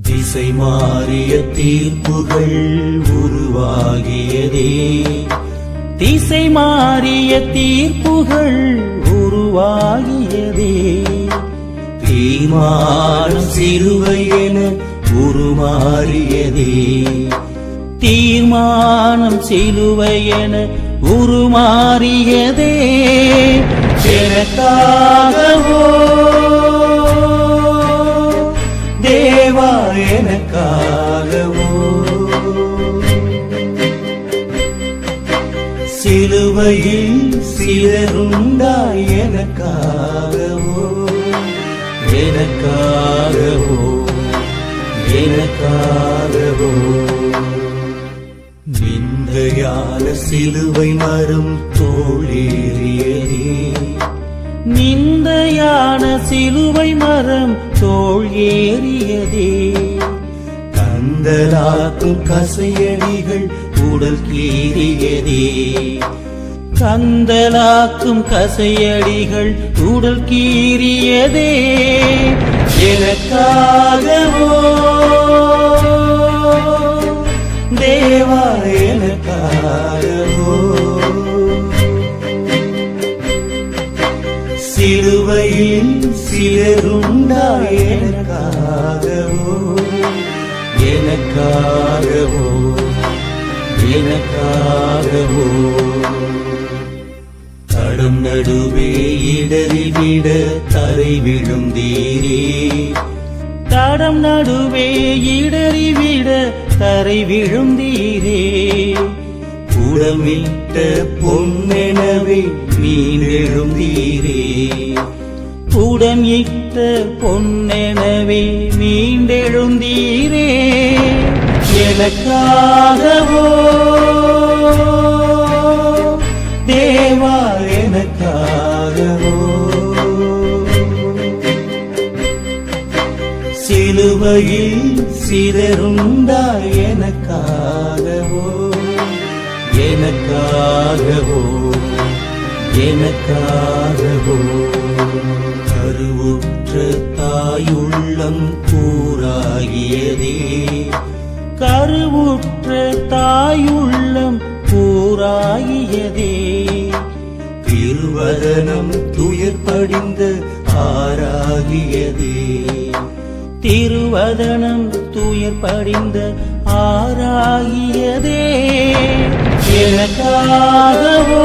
திசை மாறிய தீர்ப்புகள் உருவாகியதே. திசை மாறிய தீர்ப்புகள் உருவாகியதே. தீர்மானம் சிறுவை என உருமாறியதே. தீர்மானம் சிலுவை என உருமாறியதே. எனக்காகவோ சிலுவையில் சிலருண்டாய் எனக்காகவோ? எனக்காகவோ? எனக்காகவோ? நிந்தையால சிலுவை மரம் தோழேறியதே நிந்தையான சிலுவை மரம் தோள் ஏறியதே கந்தலாக்கும் கசையடிகள் உடல் கீறியதே. கந்தலாக்கும் கசையடிகள் உடல் கீறியதே. எனக்காகவோ தேவா எனக்காகவோ. சிலுவையில் சிலருண்டா எனக்காகவோ. எனக்காகவோ. எனக்காகவோ? தடம் நடுவே இடறி விட தரை விழும் தீரே தடம் நடுவே இடறி விட தரை விழும் தீரே உடமிட்ட பொன்னெனவே மீனெழும் தீரே உடம் இட்ட பொன்னெனவே மீண்டெழுந்தீரே எனக்காகவோ? தேவா எனக்காகவோ? சிலுவையில் சிலருண்டா எனக்காகவோ? எனக்காகவோ? எனக்காகவோ? கருவுற்ற தாயுள்ளம் கூறாகியதே கருவுற்ற தாயுள்ளம் கூறாகியதே திருவதனம் துயர் படிந்த ஆறாகியதே திருவதனம் துயர் படிந்த ஆறாகியதே எனக்காகவோ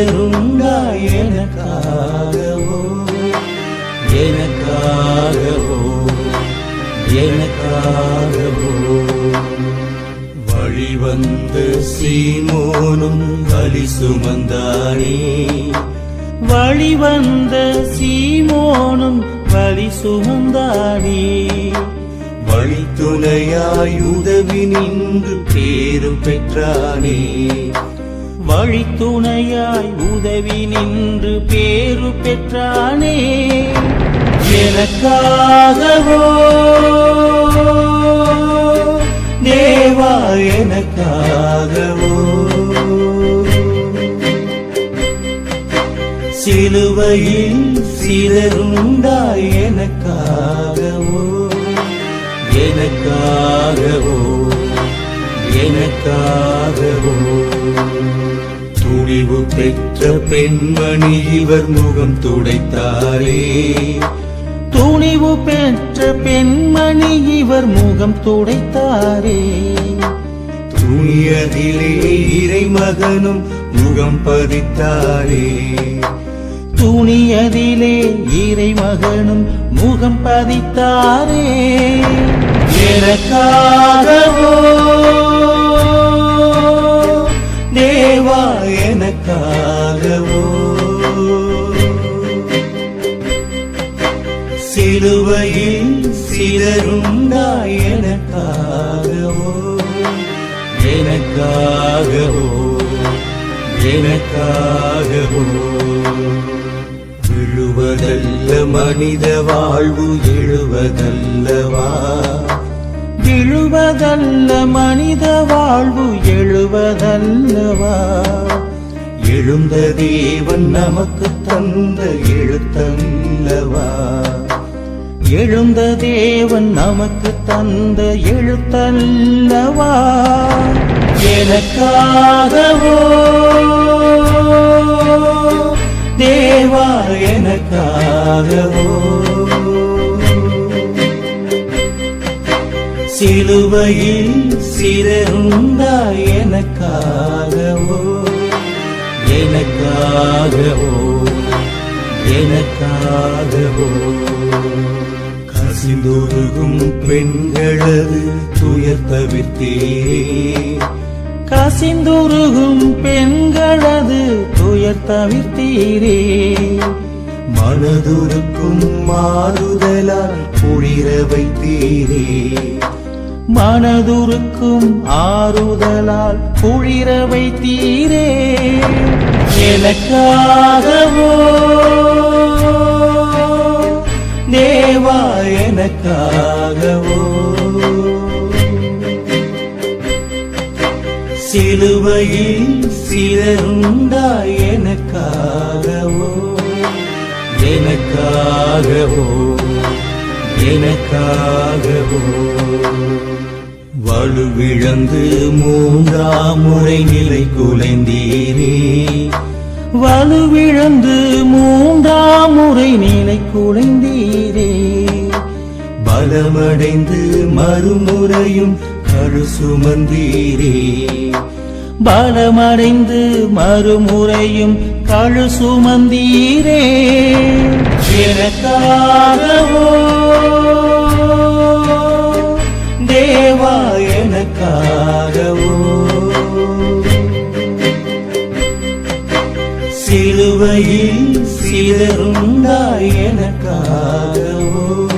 சிலருண்டா எனக்காகவோ? எனக்காகவோ? எனக்காகவோ? வழிவந்து சீமோனும் வழி சுமந்தானே. வழிவந்த சீமோனும் வழி சுமந்தானே. வழித்துணையாய் உதவி நின்று பேரும் பெற்றானே. வழித்துணையாய் உதவி நின்று பேரு பெற்றானே. எனக்காகவோ? தேவா எனக்காகவோ? சிலுவையில் சிலருண்டாய் எனக்காகவோ? எனக்காகவோ? எனக்காக அன்பு பெற்ற பெண்மணி இவர் முகம் துடைத்தாரே. துணிவு பெற்ற பெண்மணி இவர் முகம் துடைத்தாரே. துணியதிலே இறை மகனும் முகம் பதித்தாரே. துணியதிலே இறை மகனும் முகம் பதித்தாரே. எனக்காகவோ எனக்காகவோ சிலுவையில் சிலருண்டா எனக்காகவோ. எனக்காகவோ எனக்காகவோ. விழுவதல்ல மனித வாழ்வு எழுவதல்லவா. விழுவதல்ல மனித வாழ்வு எழுவதல்லவா. எழுந்த தேவன் நமக்கு தந்த எழுத்தல்லவா? எழுந்த தேவன் நமக்கு தந்த எழுத்தல்லவா? எனக்காகவோ? தேவா எனக்காகவோ? சிலுவையில் சிறந்தா எனக்காகவோ? எனக்காகவோ எனக்காகவோ. கசிந்தொருகும் பெண்களது துயர் தவிர்த்தீரே. கசிந்துருகும் பெண்களது துயர் தவிர்த்தீரே. மனதுருக்கும் மாறுதலால் குளிர வைத்தீரே. மனதுருக்கும் ஆறுதலால் குளிர வைத்தீரே. எனக்காகவோ? தேவா எனக்காகவோ? சிலுவையில் சிறந்தா எனக்காகவோ? எனக்காகவோ? எனக்காகவோ? வலுவிழந்து மூன்றாம் முறை நிலை குலைந்தீரே. வலுவிழந்து மூன்றாம் முறை நிலை குலைந்தீரே. பலமடைந்து மறுமுறையும் கழு சுமந்தீரே. பலமடைந்து மறுமுறையும் கழு சுமந்தீரே. எனக்காகவோ தேவா எனக்காகவோ சிலுவையில் சிலருண்டா எனக்காகவோ?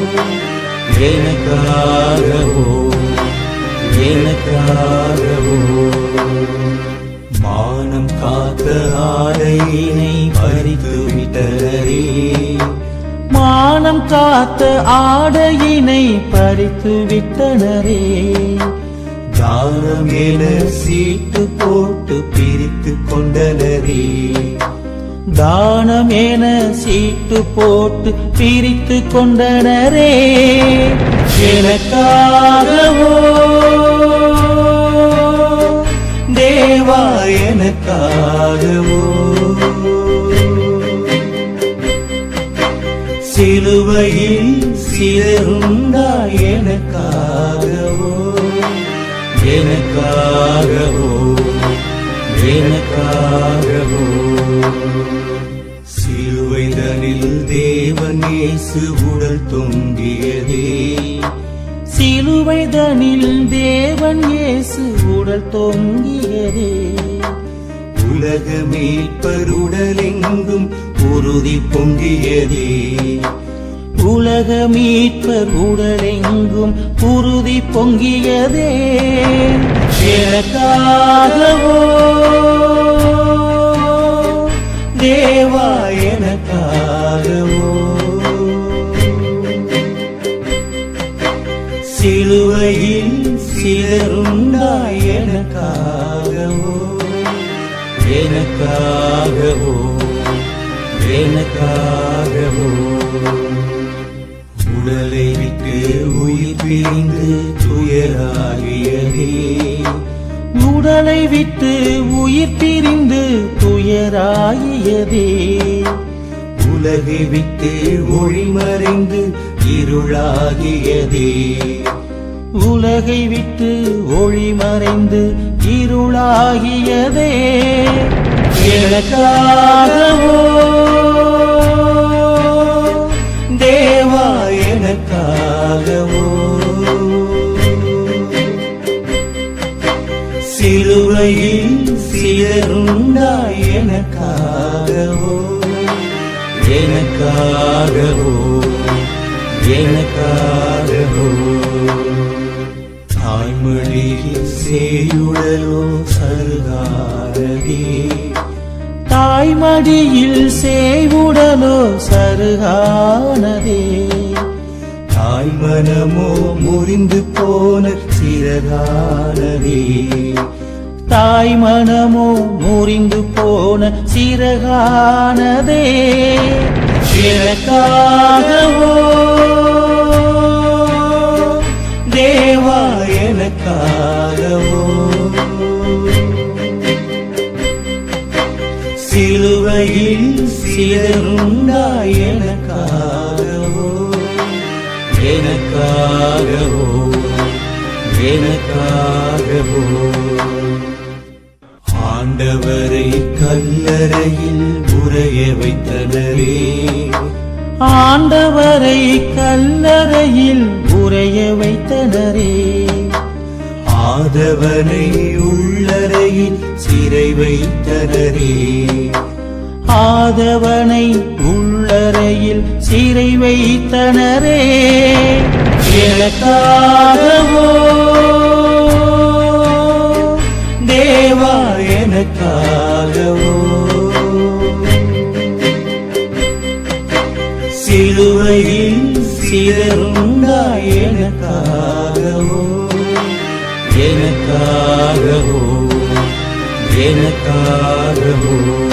எனக்காகவோ? எனக்காகவோ? மானம் காத்த ஆடையினை பறித்து விட்டரே. மானம் காத்த ஆடையினை பறித்து விட்டனரே. தானம் என சீட்டு போட்டு பிரித்து கொண்டனரே. தானம் என சீட்டு போட்டு பிரித்து கொண்டனரே. எனக்காகவோ தேவா எனக்காகவோ. சிலுவையில் சிலருண்டா எனக்காகவோ எனக்காகவோ எனக்காகவோ. தொங்கியதே. சிலுவைதனில் தேவன் இயேசு உடல் தொங்கியதே. உலக மீட்பருடலெங்கும் உறுதி பொங்கியதே. உலக மீட்பர் உடலெங்கும் உறுதி பொங்கியதே. எனக்காகவோ எனக்காகவோ எனக்காகவோ. உடலை விட்டு உயிர் பிரிந்து துயராகியதே. உடலை விட்டு உயிர் பிரிந்து துயராகியதே. உலகை விட்டு ஒளிமறைந்து இருளாகியதே. உலகை விட்டு ஒளி மறைந்து இருளாகியதே. எனக்காகவோ? தேவா எனக்காகவோ? சிலுவையில் சிலருண்டா எனக்காகவோ? எனக்காகவோ? எனக்காகவோ? தாய்மொழியில் சேயுடலோ சருகாரதே தாய்மடியில் சேவுடலோ சருகானதே. தாய் மனமோ முறிந்து போன சிறகானதே. தாய் மனமோ முறிந்து போன சிறகானதே. எனக்காகவோ தேவா எனக்காகவோ சிலுவையில் சிதறுண்டாய் எனக்காகவோ எனக்காகவோ எனக்காகவோ. ஆண்டவரை கல்லறையில் உரைய வைத்தனரே. ஆண்டவரை கல்லறையில் உரைய வைத்தனரே. ஆதவனை உள்ளறையில் சிறை வைத்தனரே. ஆதவனை உள்ளறையில் சிறை வைத்தனரே. எனக்காகவோ? தேவா எனக்காகவோ? சிலுவையில் சிதறுண்டாய் எனக்காகவோ? எனக்காகவோ? எனக்காகவோ?